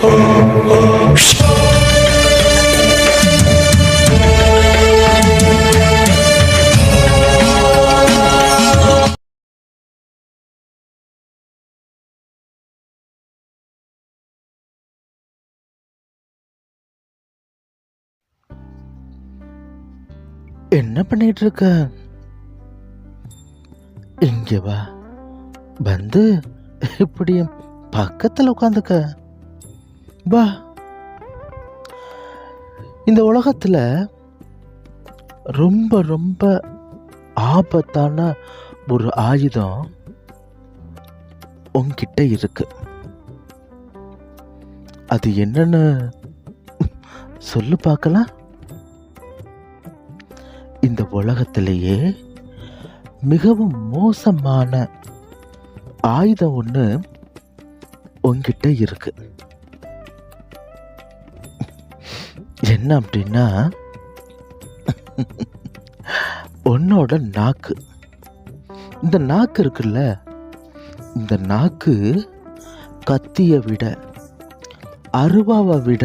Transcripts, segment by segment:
என்ன பண்ணிட்டு இருக்க இங்க வா. வந்து இப்படி பக்கத்தில் உட்காந்துக்க வா. இந்த உலகத்தில் ரொம்ப ரொம்ப ஆபத்தான ஒரு ஆயுதம் உங்ககிட்ட இருக்கு. அது என்னன்னு சொல்லு பார்க்கலாம். இந்த உலகத்திலேயே மிகவும் மோசமான ஆயுதம் ஒன்று உங்ககிட்ட இருக்கு. என்ன அப்படின்னா உன்னோட நாக்கு. இந்த நாக்கு இருக்குல்ல இந்த நாக்கு கத்தியை விட அருவாவை விட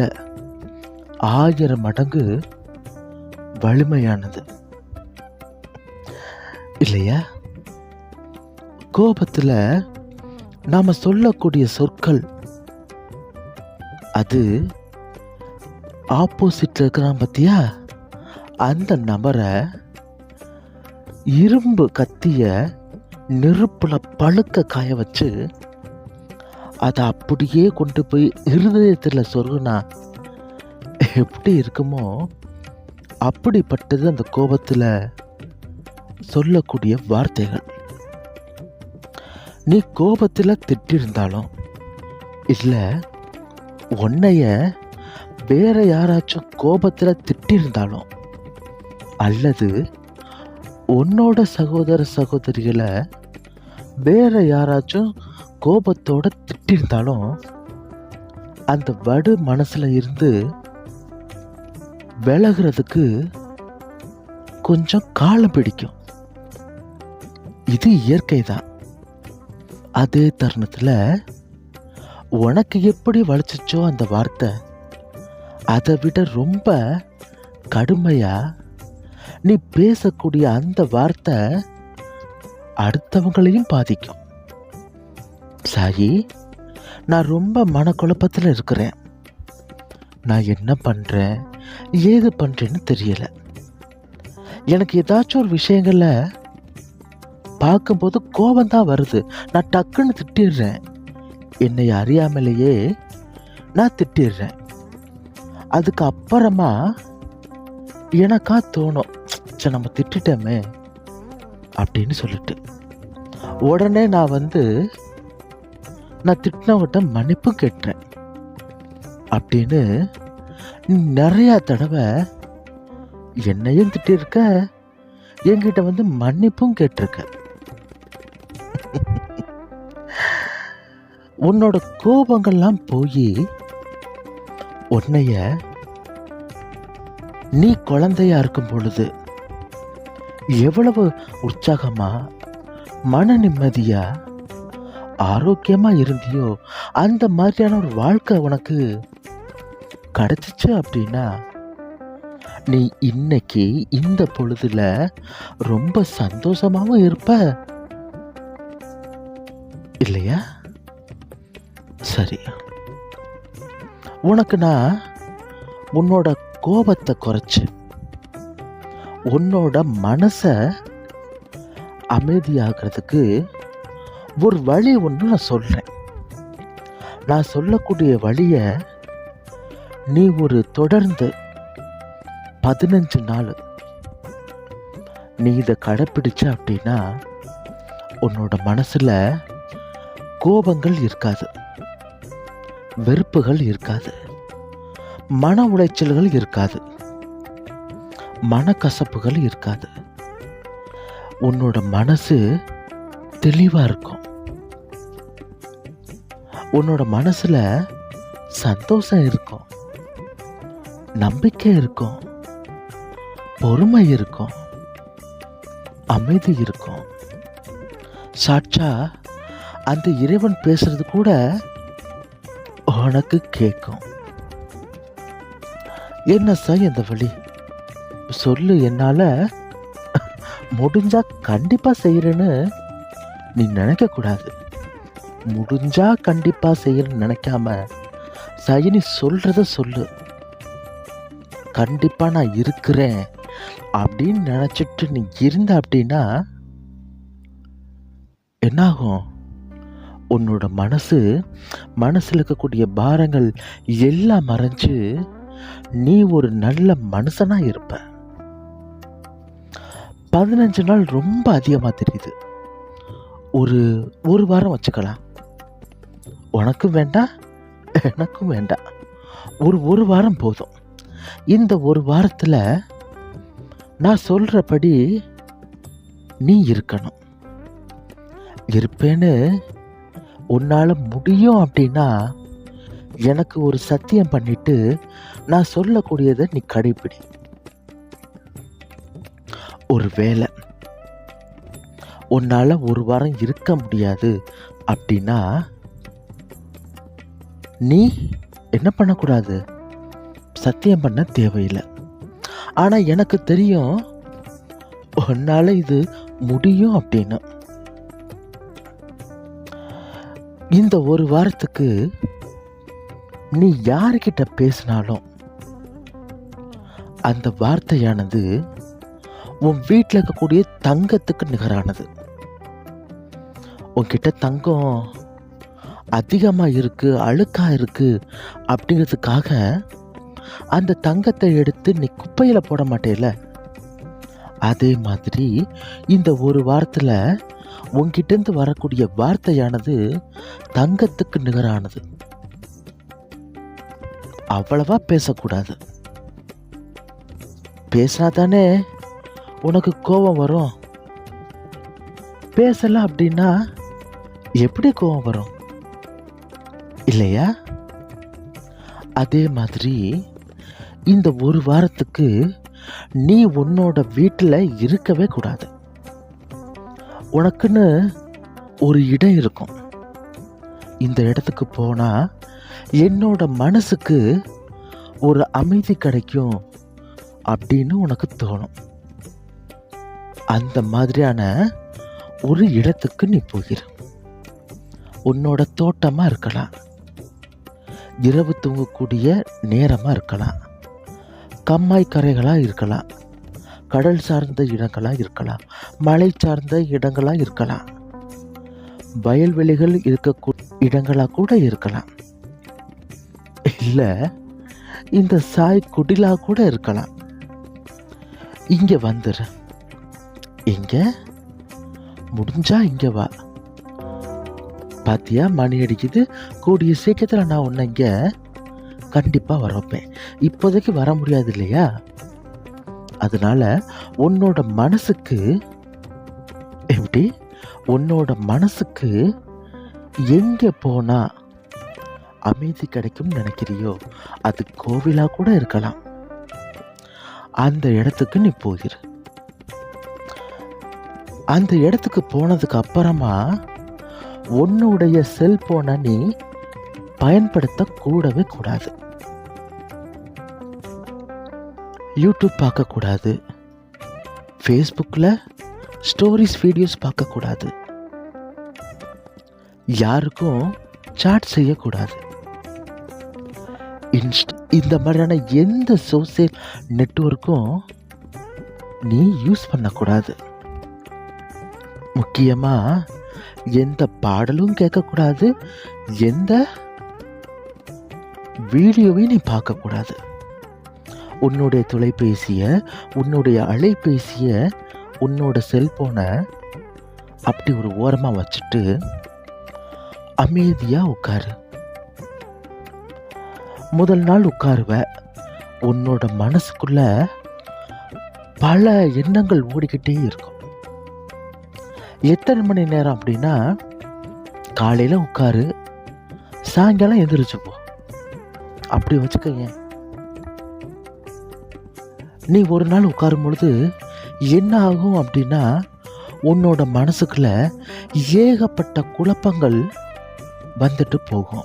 ஆயிரம் மடங்கு வலிமையானது. இல்லையா? கோபத்துல நாம சொல்லக்கூடிய சொற்கள் அது ஆப்போசிட்டில் இருக்கிறான் பார்த்தியா அந்த நபரை இரும்பு கத்திய நெருப்பில் பழுக்க காய வச்சு அதை அப்படியே கொண்டு போய் இருதயத்தில் சொருகுனா எப்படி இருக்குமோ அப்படிப்பட்டது அந்த கோபத்தில் சொல்லக்கூடிய வார்த்தைகள். நீ கோபத்தில் திட்டிருந்தாலும் இல்லை உன்னைய வேற யாராச்சும் கோபத்தில் திட்டிருந்தாலும் அல்லது உன்னோட சகோதர சகோதரிகளை வேற யாராச்சும் கோபத்தோட திட்டிருந்தாலும் அந்த வடு மனசில் இருந்து விலகிறதுக்கு கொஞ்சம் காலம் பிடிக்கும். இது இயற்கை தான் அதே தருணத்தில் உனக்கு எப்படி வளைச்சிச்சோ அந்த வார்த்தை அதை விட ரொம்ப கடுமையா? நீ பேசக்கூடிய அந்த வார்த்தை அடுத்தவங்களையும் பாதிக்கும். சாயி நான் ரொம்ப மனக்குழப்பத்தில் இருக்கிறேன். நான் என்ன பண்ணுறேன் ஏது பண்ணுறேன்னு தெரியலை. எனக்கு ஏதாச்சும் ஒரு விஷயங்களை பார்க்கும்போது கோபந்தான் வருது. நான் டக்குன்னு திட்டிடுறேன். என்னை அறியாமலேயே நான் திட்டிடுறேன். அதுக்கு அப்புறமா எனக்கா தோணும் சே நம்ம திட்டமே அப்படின்னு சொல்லிட்டு. உடனே நான் வந்து நான் திட்டினவங்கிட்ட மன்னிப்பு கேட்டேன் அப்படின்னு நிறையா தடவை என்னையும் திட்டிருக்க என்கிட்ட வந்து மன்னிப்பும் கேட்டிருக்க. உன்னோட கோபங்கள்லாம் போய் உன்னைய நீ குழந்தையா இருக்கும் பொழுது எவ்வளவு உற்சாகமா மன நிம்மதியா ஆரோக்கியமா இருந்தியோ அந்த மாதிரியான ஒரு வாழ்க்கை உனக்கு கிடைச்சிச்சு அப்படின்னா நீ இன்னைக்கு இந்த பொழுதுல ரொம்ப சந்தோஷமாகவும் இருப்ப. இல்லையா? சரி உனக்கு நான் உன்னோட கோபத்தை குறைச்சு உன்னோட மனசை அமைதியாகிறதுக்கு ஒரு வழி ஒன்று நான் சொல்கிறேன் நான் சொல்லக்கூடிய வழியை நீ ஒரு தொடர்ந்து பதினஞ்சு நாள் நீ இதை கடைப்பிடிச்ச அப்படின்னா உன்னோட மனசில் கோபங்கள் இருக்காது வெறுப்புகள் இருக்காது. மன உளைச்சல்கள் இருக்காது. மனக்கசப்புகள் இருக்காது. உன்னோட மனசு தெளிவாக இருக்கும். உன்னோட மனசில் சந்தோஷம் இருக்கும். நம்பிக்கை இருக்கும். பொறுமை இருக்கும். அமைதி இருக்கும். சாட்சா அந்த இறைவன் பேசுறது கூட உனக்கு கேட்கும் என்ன சாய் அந்த வழி? சொல்லு என்னால் முடிஞ்சா கண்டிப்பாக செய்கிறேன்னு நீ நினைக்கக்கூடாது முடிஞ்சா கண்டிப்பாக செய்யறேன்னு நினைக்காம சாய் நீ சொல்லு. கண்டிப்பாக நான் இருக்கிறேன் அப்படின்னு நினச்சிட்டு நீ இருந்த அப்படின்னா என்னாகும்? உன்னோட மனசு மனசில் இருக்கக்கூடிய பாரங்கள் எல்லாம் மறைஞ்சு நீ ஒரு நல்ல மனுஷனா இருப்ப. பதினஞ்சு நாள் ரொம்ப அதிகமாக தெரியுது. ஒரு ஒரு வாரம் வச்சுக்கலாம். உனக்கும் வேண்டாம் எனக்கும் வேண்டாம் ஒரு ஒரு வாரம் போதும். இந்த ஒரு வாரத்தில் நான் சொல்கிறபடி நீ இருக்கணும். இருப்பேன்னு உன்னால் முடியும் அப்படின்னா எனக்கு ஒரு சத்தியம் பண்ணிட்டு நான் சொல்லக்கூடியதை நீ கடைப்பிடி. ஒரு வேலை உன்னால் ஒரு வாரம் இருக்க முடியாது அப்படின்னா நீ என்ன பண்ணக்கூடாது? சத்தியம் பண்ண தேவையில்லை. ஆனால் எனக்கு தெரியும் உன்னால் இது முடியும் அப்படின்னு. இந்த ஒரு வாரத்துக்கு நீ யார்கிட்ட பேசினாலும் அந்த வார்த்தையானது உன் வீட்டில் இருக்கக்கூடிய தங்கத்துக்கு நிகரானது. உன்கிட்ட தங்கம் அதிகமாக இருக்கு அழுக்காக இருக்கு அப்படிங்கிறதுக்காக அந்த தங்கத்தை எடுத்து நீ குப்பையில் போட மாட்டேல அதே மாதிரி இந்த ஒரு வாரத்தில் உன்கிட்டேருந்து வரக்கூடிய வார்த்தையானது தங்கத்துக்கு நிகரானது. அவ்வளவா பேசக்கூடாது. பேசினா தானே உனக்கு கோபம் வரும்? பேசல அப்படின்னா எப்படி கோபம் வரும்? இல்லையா? அதே மாதிரி இந்த ஒரு வாரத்துக்கு நீ உன்னோட வீட்டில் இருக்கவே கூடாது. உனக்குன்னு ஒரு இடம் இருக்கும். இந்த இடத்துக்கு போனால் என்னோட மனசுக்கு ஒரு அமைதி கிடைக்கும் அப்படின்னு உனக்கு தோணும். அந்த மாதிரியான ஒரு இடத்துக்கு நீ போகிற. உன்னோட தோட்டமாக இருக்கலாம். இரவு தூங்கக்கூடிய நேரமாக இருக்கலாம். கம்மாய் கரைகளாக இருக்கலாம். கடல் சார்ந்த இடங்களாக இருக்கலாம். மலை சார்ந்த இடங்களாக இருக்கலாம். வயல்வெளிகள் இருக்க இடங்களாக கூட இருக்கலாம். இல்லை இந்த சாய் குடிலாக கூட இருக்கலாம். இங்கே வந்துடு இங்கே முடிஞ்சா இங்கே வா. பாத்தியா மணி அடிக்குது. கூடிய சீக்கிரத்தில் நான் உன்னை இங்கே கண்டிப்பாக வர வைப்பேன் இப்போதைக்கு வர முடியாது இல்லையா? அதனால உன்னோட மனசுக்கு எப்படி? உன்னோட மனசுக்கு எங்கே போனால் அமைதி கிடைக்கும் நினைக்கிறியோ? அது கோவிலாக கூட இருக்கலாம். அந்த இடத்துக்கு நீ போகிற அந்த இடத்துக்கு போனதுக்கு அப்புறமா உன்னுடைய செல்போனை நீ பயன்படுத்த கூடவே கூடாது. யூடியூப் பார்க்கக்கூடாது ஃபேஸ்புக்கில் ஸ்டோரிஸ் வீடியோஸ் பார்க்கக்கூடாது யாருக்கும் சாட் செய்யக்கூடாது இன்ஸ்ட் இந்த மாதிரியான எந்த சோசியல் நெட்ஒர்க்கும் நீ யூஸ் பண்ணக்கூடாது. முக்கியமாக எந்த பாடலும் கேட்கக்கூடாது எந்த வீடியோவையும் நீ பார்க்கக்கூடாது. உன்னுடைய தொலைபேசியை உன்னுடைய அலைபேசியை உன்னோட செல்போனை அப்படி ஒரு ஓரமாக வச்சுட்டு அமைதியாக உட்காரு. முதல் நாள் உட்காருவ. உன்னோட மனசுக்குள்ள பல எண்ணங்கள் ஓடிக்கிட்டே இருக்கும். எத்தனை மணி நேரம் அப்படின்னா காலையில் உட்காரு சாயங்காலம் எந்திரிச்சு போ. அப்படி வச்சுக்கங்க நீ ஒரு நாள் உட்காரும் பொழுது என்ன ஆகும் அப்படின்னா உன்னோட மனசுக்குள்ள ஏகப்பட்ட குழப்பங்கள் வந்துட்டு போகும்.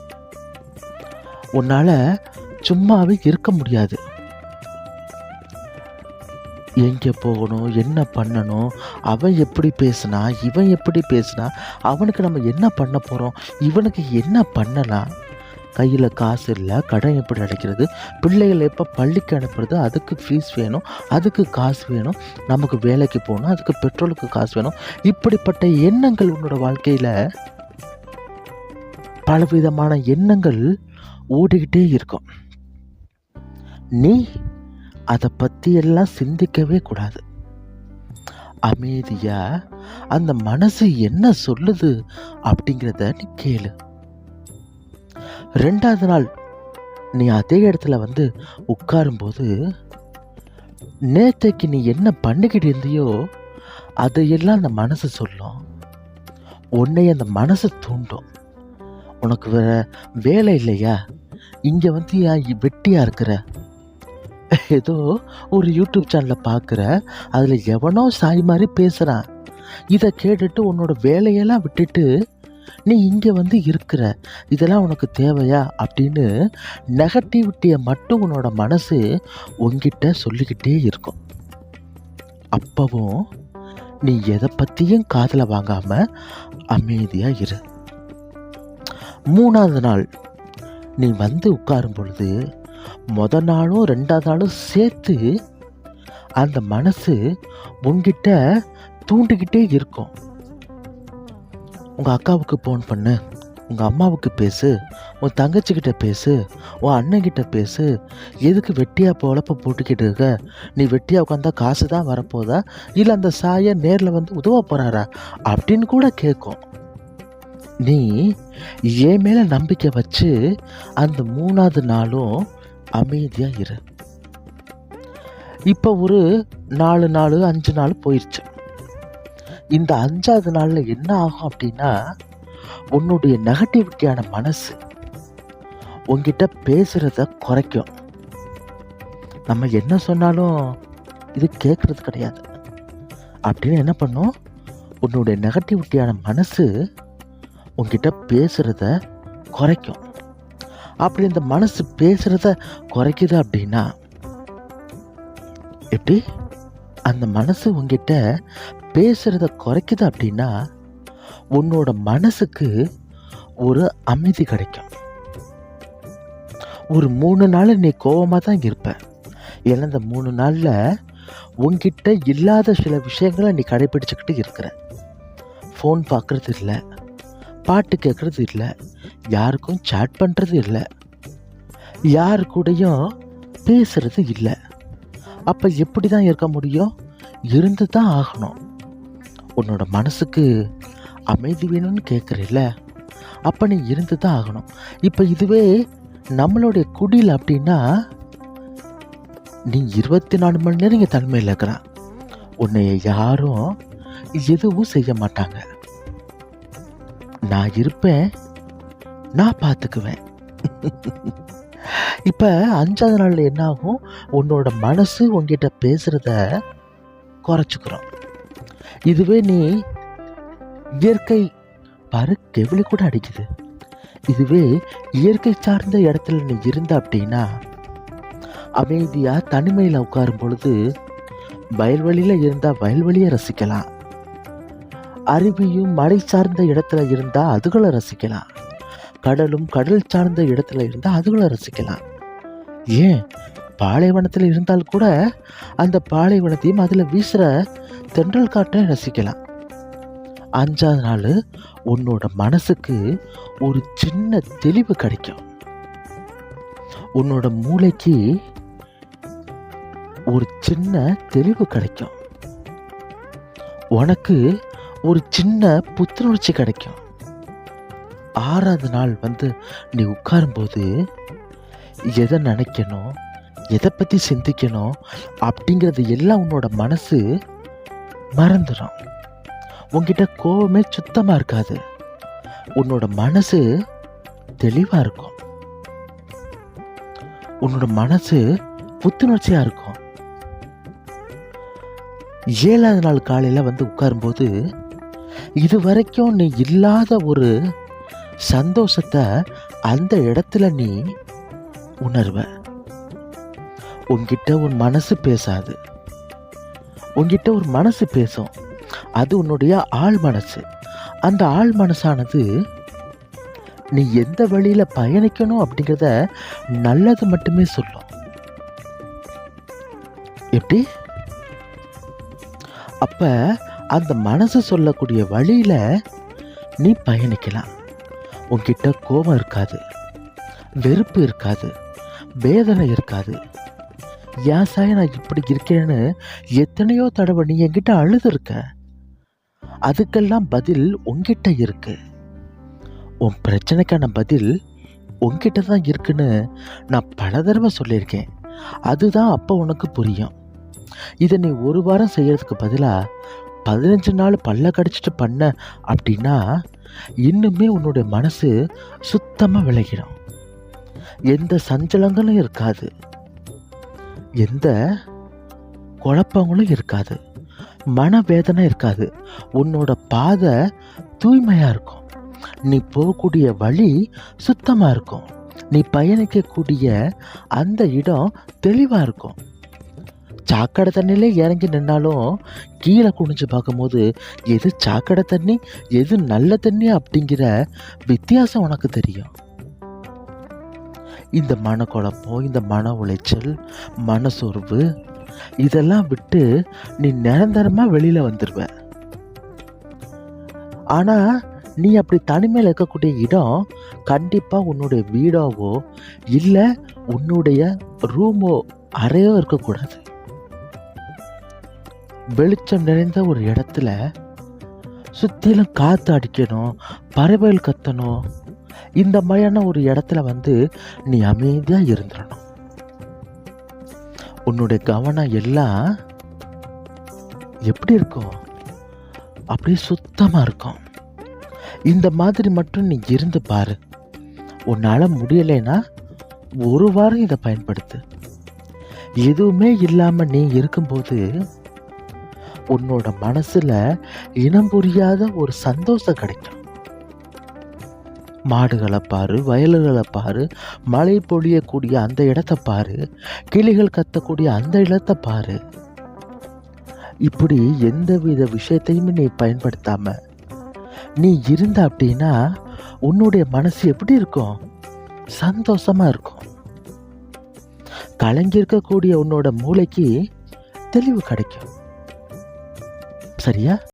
உன்னால சும்மாவே இருக்க முடியாது. எங்கே போகணும் என்ன பண்ணணும் அவன் எப்படி பேசினா இவன் எப்படி பேசினா அவனுக்கு நம்ம என்ன பண்ண போகிறோம் இவனுக்கு என்ன பண்ணலாம்? கையில் காசு இல்லை கடன் எப்படி அடைக்கிறது? பிள்ளைகளை எப்போ பள்ளிக்கு அனுப்புறது? அதுக்கு ஃபீஸ் வேணும் அதுக்கு காசு வேணும். நமக்கு வேலைக்கு போகணும் அதுக்கு பெட்ரோலுக்கு காசு வேணும். இப்படிப்பட்ட எண்ணங்கள் உன்னோட வாழ்க்கையில் பலவிதமான எண்ணங்கள் ஓடிக்கிட்டே இருக்கும். நீ அதை பற்றியெல்லாம் சிந்திக்கவே கூடாது. அமைதியாக அந்த மனசு என்ன சொல்லுது அப்படிங்கிறத நீ கேளு. ரெண்டாவது நாள் நீ அதே இடத்துல வந்து உட்காரும்போது நேற்றைக்கு நீ என்ன பண்ணிக்கிட்டு இருந்தியோ அதையெல்லாம் அந்த மனசு சொல்லும். உன்னை அந்த மனசு தூண்டும். உனக்கு வேற வேலை இல்லையா? இங்கே வந்து ஏன் வெட்டியாக இருக்கிற? ஏதோ ஒரு யூடியூப் சேனலை பார்க்குற அதில் எவனோ சாய் மாதிரி பேசுகிறான் இதை கேட்டுட்டு உன்னோட வேலையெல்லாம் விட்டுட்டு நீ இங்கே வந்து இருக்கிற இதெல்லாம் உனக்கு தேவையா? அப்படின்னு நெகட்டிவிட்டியை மட்டும் உன்னோட மனசு உங்ககிட்ட சொல்லிக்கிட்டே இருக்கும். அப்பவும் நீ எதை பற்றியும் காதில் வாங்காமல் அமைதியாக இரு. மூணாவது நாள் நீ வந்து உட்காரும் பொழுது முத நாளும் ரெண்டாவது நாளும் சேர்த்து அந்த மனசு உன்கிட்ட தூண்டிக்கிட்டே இருக்கும். உங்கள் அக்காவுக்கு ஃபோன் பண்ணு. உங்கள் அம்மாவுக்கு பேசு. உன் தங்கச்சிக்கிட்ட பேசு. உன் அண்ணன்கிட்ட பேசு. எதுக்கு வெட்டியாக பொழப்ப போட்டுக்கிட்டு இருக்க? நீ வெட்டியாக உட்காந்தா காசு தான் வரப்போதா? இல்லை அந்த சாயை நேரில் வந்து உதவ போகிறாரா அப்படின்னு கூட கேட்கும் நீ என் மேலே நம்பிக்கை வச்சு அந்த மூணாவது நாளும் அமைதியாக இரு. இப்போ ஒரு நாலு நாள் அஞ்சு நாள் போயிடுச்சு இந்த அஞ்சாவது நாளில் என்ன ஆகும் அப்படின்னா உன்னுடைய நெகட்டிவிட்டியான மனசு உங்ககிட்ட பேசுகிறத குறைக்கும். நம்ம என்ன சொன்னாலும் இது கேட்குறது கிடையாது. அப்படின்னு என்ன பண்ணும்? உன்னுடைய நெகட்டிவிட்டியான மனசு உங்ககிட்ட பேசுகிறத குறைக்கும். அப்படி இந்த மனசு பேசுகிறத குறைக்குது அப்படின்னா எப்படி? அந்த மனசு உங்ககிட்ட பேசுகிறத குறைக்குது அப்படின்னா உன்னோட மனசுக்கு ஒரு அமைதி கிடைக்கும். ஒரு மூணு நாள் நீ கோவமாக தான் இருப்ப. ஏன்னா இந்த மூணு நாளில் உங்ககிட்ட இல்லாத சில விஷயங்களை நீ கடைபிடிச்சிக்கிட்டு இருக்கிற. ஃபோன் பார்க்குறது இல்லை. பாட்டு கேட்குறது இல்லை யாருக்கும் சேட் பண்ணுறது இல்லை யார் கூடயும் பேசுறது இல்லை. அப்போ எப்படி தான் இருக்க முடியும்? இருந்து தான் ஆகணும். உன்னோட மனசுக்கு அமைதி வேணும்னு கேட்குறில்ல அப்போ நீ இருந்து தான் ஆகணும். இப்போ இதுவே நம்மளுடைய குடில் அப்படின்னா நீ இருபத்தி நாலு மணி நேரம் இங்கே தனிமையில் இருக்கிறான். உன்னை யாரும் எதுவும் செய்ய மாட்டாங்க. நான் இருப்பேன் நான் பார்த்துக்குவேன் இப்போ அஞ்சாவது நாளில் என்ன ஆகும் உன்னோட மனசு உங்ககிட்ட பேசுகிறத குறைச்சிக்கிறோம். இதுவே நீ இயற்கை பாரு கெவிலி கூட அடிக்குது. இதுவே இயற்கை சார்ந்த இடத்துல நீ இருந்த அப்படின்னா அமைதியாக தனிமையில் உட்காரும் பொழுது வயல்வெளியில் இருந்தால் வயல்வெளியை ரசிக்கலாம். அருவியும் மலை சார்ந்த இடத்துல இருந்தால் அதுகளை ரசிக்கலாம். கடலும் கடல் சார்ந்த இடத்துல இருந்தால் அதுகளை ரசிக்கலாம். ஏன்? பாலைவனத்தில் இருந்தால் கூட அந்த பாலைவனத்தையும் அதில் வீசுகிற தென்றல் காற்றை ரசிக்கலாம். அஞ்சாவது நாள் உன்னோட மனசுக்கு ஒரு சின்ன தெளிவு கிடைக்கும். உன்னோட மூளைக்கு ஒரு சின்ன தெளிவு கிடைக்கும். உனக்கு ஒரு சின்ன புத்துணர்ச்சி கிடைக்கும். ஆறாவது நாள் வந்து நீ உட்காரும்போது எதை நினைக்கணும் எதை பற்றி சிந்திக்கணும் அப்படிங்கிறது எல்லாம் உன்னோட மனசு மறந்துடும். உன்கிட்ட கோவமே சுத்தமாக இருக்காது. உன்னோட மனசு தெளிவாக இருக்கும். உன்னோட மனசு புத்துணர்ச்சியாக இருக்கும். ஏழாவது நாள் காலையில் வந்து உட்காரும்போது இது வரைக்கும் நீ இல்லாத ஒரு சந்தோஷத்தை அந்த இடத்துல நீ உணர்வ. உன்கிட்ட உன் மனசு பேசாது. உன்கிட்ட ஒரு மனசு பேசும். அது உன்னுடைய ஆள் மனசு. அந்த ஆள் மனசானது நீ எந்த வழியில் பயணிக்கணும் அப்படிங்கிறத நல்லது மட்டுமே சொல்லும். எப்படி? அப்போ அந்த மனசு சொல்லக்கூடிய வழியில் நீ பயணிக்கலாம். உன்கிட்ட கோபம் இருக்காது வெறுப்பு இருக்காது வேதனை இருக்காது. ஏன் சாய் நான் இப்படி இருக்கேன்னு எத்தனையோ தடவை நீ என்கிட்ட அழுது இருக்க அதுக்கெல்லாம் பதில் உன்கிட்ட இருக்கு. உன் பிரச்சனைக்கான பதில் உன்கிட்ட தான் இருக்குன்னு நான் பல தடவை சொல்லியிருக்கேன். அதுதான் அப்போ உனக்கு புரியும். இதை நீ ஒரு வாரம் செய்யறதுக்கு பதிலாக பதினஞ்சு நாள் பல்ல கடிச்சிட்டு பண்ண அப்படின்னா இன்னுமே உன்னுடைய மனசு சுத்தமாக விளையிடும் எந்த சஞ்சலங்களும் இருக்காது. எந்த குழப்பங்களும் இருக்காது. மனவேதனை இருக்காது. உன்னோட பாதை தூய்மையாக இருக்கும். நீ போகக்கூடிய வழி சுத்தமாக இருக்கும். நீ பயணிக்கக்கூடிய அந்த இடம் தெளிவாக இருக்கும். சாக்கடை தண்ணியிலே இறங்கி நின்னாலும் கீழே குனிஞ்சு பார்க்கும்போது எது சாக்கடை தண்ணி? எது நல்ல தண்ணி? அப்படிங்கிற வித்தியாசம் உனக்கு தெரியும். இந்த மனக்குழப்பம் இந்த மன உளைச்சல் மனசோர்வு இதெல்லாம் விட்டு நீ நிரந்தரமாக வெளியில் வந்துடுவ ஆனால் நீ அப்படி தனிமையில் இருக்கக்கூடிய இடம் கண்டிப்பாக உன்னுடைய வீடாவோ இல்லை உன்னுடைய ரூமோ அறையோ இருக்கக்கூடாது. வெளிச்சம் நிறைந்த ஒரு இடத்துல சுற்றிலும் காற்று அடிக்கணும் பறவைகள் கத்தணும். இந்த மாதிரியான ஒரு இடத்துல வந்து நீ அமைதியாக இருந்துடணும் உன்னுடைய கவனம் எல்லாம் எப்படி இருக்கும்? அப்படியே சுத்தமாக இருக்கும். இந்த மாதிரி மட்டும் நீ இருந்து பாரு. உன்னால் முடியலைன்னா ஒரு வாரம் இதை பயன்படுத்து. எதுவுமே இல்லாமல் நீ இருக்கும்போது உன்னோட மனசுல இனம் புரியாத ஒரு சந்தோஷம் கிடைக்கும். மாடுகளை பாரு வயல்களை பாரு மழை பொழியக்கூடிய அந்த இடத்த பாரு கிளிகள் கத்தக்கூடிய அந்த இடத்த பாரு. இப்படி எந்தவித விஷயத்தையுமே நீ பயன்படுத்தாம நீ இருந்த அப்படின்னா உன்னுடைய மனசு எப்படி இருக்கும்? சந்தோஷமா இருக்கும். கலங்கி இருக்கக்கூடிய உன்னோட மூளைக்கு தெளிவு கிடைக்கும். சரியா?